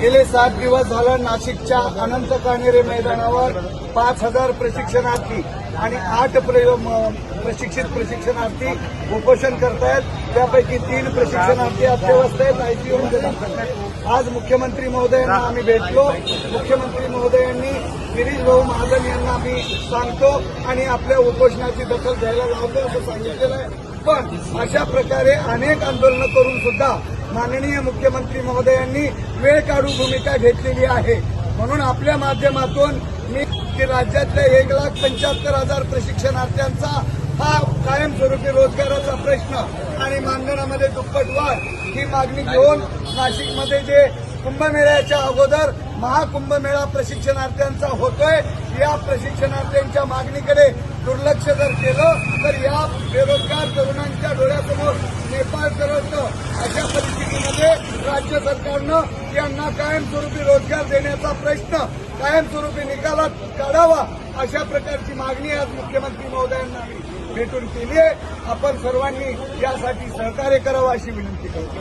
गेले सात दिवस झालं नाशिकच्या अनंत कानेरे मैदानावर पाच हजार प्रशिक्षणार्थी आणि आठ म- प्रशिक्षित प्रशिक्षणार्थी उपोषण करतायत. त्यापैकी तीन प्रशिक्षणार्थी अत्यवस्थ आहेत. आयसीयू दाखल आहेत. आज मुख्यमंत्री महोदयांना आम्ही भेटलो. मुख्यमंत्री महोदयांनी गिरीश भाऊ महाजन यांना आम्ही सांगतो आणि आपल्या उपोषणाची दखल घ्यायला लावतो असं सांगितलेलं आहे. पण अशा प्रकारे अनेक आंदोलनं करून सुद्धा माननीय मुख्यमंत्री महोदयांनी वेळ काढून भूमिका घेतलेली आहे. म्हणून आपल्या माध्यमातून मी की राज्यातल्या एक लाख पंच्याहत्तर हजार प्रशिक्षणार्थ्यांचा हा कायमस्वरूपी रोजगाराचा प्रश्न आणि मानधनामध्ये दुप्पट वाढ ही मागणी घेऊन नाशिकमध्ये जे कुंभमेळ्याच्या अगोदर महाकुंभमेळा प्रशिक्षणार्थ्यांचा होतोय या प्रशिक्षणार्थ्यांच्या मागणीकडे दुर्लक्ष जर केलं तर या बेरोजगार तरुणांना अशा परिस्थितीमध्ये राज्य सरकारनं यांना कायमस्वरूपी रोजगार देण्याचा प्रश्न कायमस्वरूपी निकालात काढावा अशा प्रकारची मागणी आज मुख्यमंत्री महोदयांना आम्ही भेटून केली आहे. आपण सर्वांनी यासाठी सहकार्य करावं अशी विनंती करतो.